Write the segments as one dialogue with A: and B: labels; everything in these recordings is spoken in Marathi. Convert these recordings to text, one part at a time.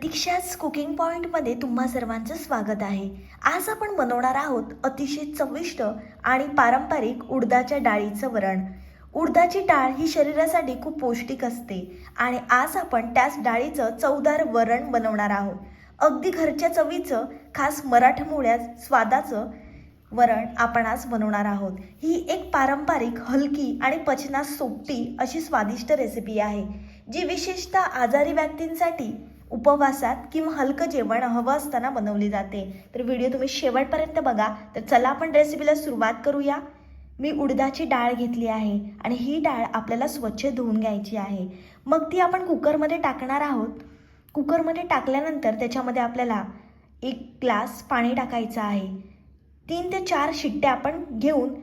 A: प्रतीक्षाच कुकिंग पॉईंटमध्ये तुम्हा सर्वांचं स्वागत आहे. आज आपण बनवणार आहोत अतिशय चविष्ट आणि पारंपरिक उडदाच्या डाळीचं वरण. उडदाची डाळ ही शरीरासाठी खूप पौष्टिक असते आणि आज आपण त्याच डाळीचं चवदार वरण बनवणार आहोत. अगदी घरच्या चवीचं खास मराठमोळ्या स्वादाचं वरण आपण आज बनवणार आहोत. ही एक पारंपरिक हलकी आणि पचनास सोपी अशी स्वादिष्ट रेसिपी आहे जी विशेषतः आजारी व्यक्तींसाठी उपवासात किंवा हलकं जेवण हवं असताना बनवली जाते. तर व्हिडिओ तुम्ही शेवटपर्यंत बघा. तर चला आपण रेसिपीला सुरुवात करूया. मी उडदाची डाळ घेतली आहे आणि ही डाळ आपल्याला स्वच्छ धुवून घ्यायची आहे. मग ती आपण कुकरमध्ये टाकणार आहोत. कुकरमध्ये टाकल्यानंतर त्याच्यामध्ये आपल्याला एक ग्लास पाणी टाकायचं आहे. तीन ते चार शिट्ट्या आपण घेऊन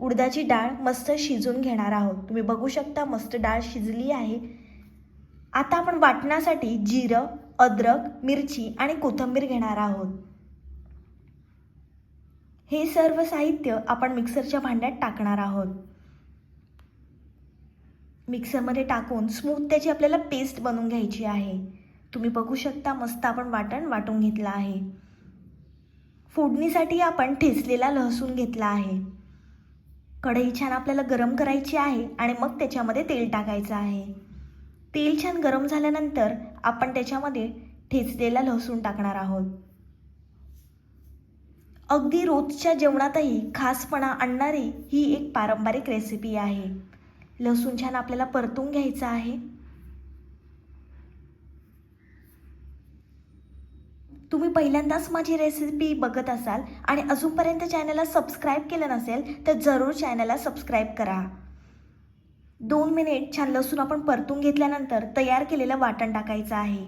A: उडदाची डाळ मस्त शिजून घेणार आहोत. तुम्ही बघू शकता मस्त डाळ शिजली आहे. आता आपण वाटण्यासाठी जिरं अद्रक मिरची आणि कोथिंबीर घेणार आहोत. हे सर्व साहित्य आपण मिक्सरच्या भांड्यात टाकणार आहोत. मिक्सरमध्ये टाकून स्मूथ त्याची आपल्याला पेस्ट बनवून घ्यायची आहे. तुम्ही बघू शकता मस्त आपण वाटण वाटून घेतलं आहे. फोडणीसाठी आपण ठेचलेला लसूण घेतला आहे. कढई छान आपल्याला गरम करायची आहे आणि मग त्याच्यामध्ये तेल टाकायचं आहे. तेल छान गरम झाल्यानंतर आपण त्याच्यामध्ये ठेचलेला लसूण टाकणार आहोत. अगदी रोजच्या जेवणातही खासपणा आणणारी ही एक पारंपरिक रेसिपी आहे. लसूण छान आपल्याला परतून घ्यायचं आहे. तुम्ही पहिल्यांदाच माझी रेसिपी बघत असाल आणि अजूनपर्यंत चॅनलला सबस्क्राईब केलं नसेल तर जरूर चॅनलला सबस्क्राईब करा. दोन मिनिट छान लसूण आपण परतून घेतल्यानंतर तयार केलेलं वाटण टाकायचं आहे.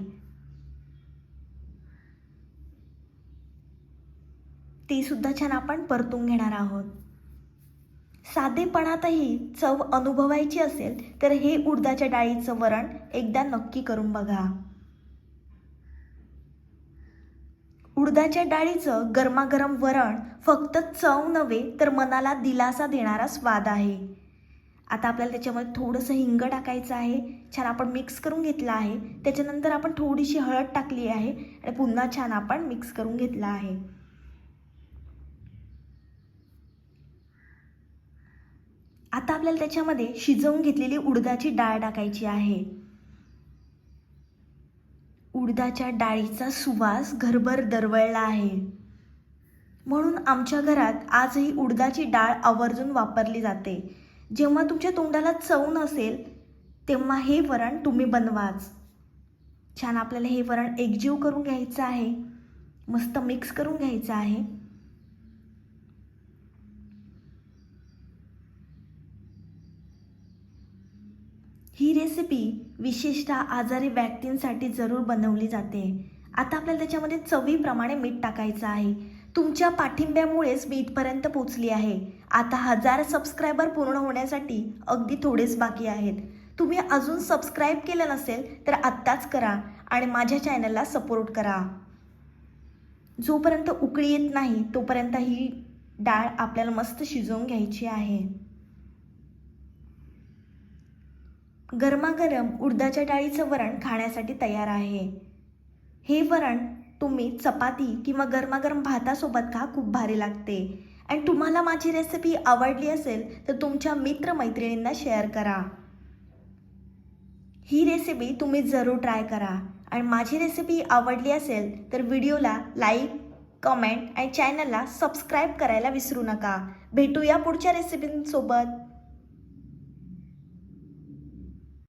A: ते सुद्धा छान आपण परतून घेणार आहोत. साधेपणातही चव अनुभवायची असेल तर हे उडदाच्या डाळीचं वरण एकदा नक्की करून बघा. उडदाच्या डाळीचं गरमागरम वरण फक्त चव नव्हे तर मनाला दिलासा देणारा स्वाद आहे. आता आपल्याला त्याच्यामध्ये थोडंसं हिंग टाकायचं आहे. छान आपण मिक्स करून घेतलं आहे. त्याच्यानंतर आपण थोडीशी हळद टाकली आहे. आणि पुन्हा छान आपण मिक्स करून घेतलं आहे. आता आपल्याला त्याच्यामध्ये शिजवून घेतलेली उडदाची डाळ टाकायची आहे. उडदाच्या डाळीचा सुवास घरभर दरवळला आहे. म्हणून आमच्या घरात आजही उडदाची डाळ आवर्जून वापरली जाते. जेव्हा तुमच्या तोंडाला चव नसेल तेव्हा हे वरण तुम्ही बनवाच. छान आपल्याला हे वरण एकजीव करून घ्यायचं आहे मस्त मिक्स करून घ्यायचं आहे. ही रेसिपी विशेषतः आजारी व्यक्तींसाठी जरूर बनवली जाते. आता आपल्याला त्याच्यामध्ये चवीप्रमाणे मीठ टाकायचं आहे. तुमच्या पाठिंब्यामुळेच मी इथपर्यंत पोचली आहे. आता हजार सबस्क्रायबर पूर्ण होण्यासाठी अगदी थोडेच बाकी आहेत. तुम्ही अजून सबस्क्राईब केलं नसेल तर आत्ताच करा आणि माझ्या चॅनलला सपोर्ट करा. जोपर्यंत उकळी येत नाही तोपर्यंत ही डाळ आपल्याला मस्त शिजवून घ्यायची आहे. गरमागरम उडदाच्या डाळीचं वरण खाण्यासाठी तयार आहे. हे वरण तुम्ही चपाती किंवा गरमागरम भातासोबत खा खूप भारी लागते. आणि तुम्हाला माझी रेसिपी आवडली असेल तर तुमच्या मित्रमैत्रिणींना शेअर करा. ही रेसिपी तुम्ही जरूर ट्राय करा. आणि माझी रेसिपी आवडली असेल तर व्हिडिओला लाईक कमेंट आणि चॅनलला सबस्क्राईब करायला विसरू नका. भेटूया पुढच्या रेसिपींसोबत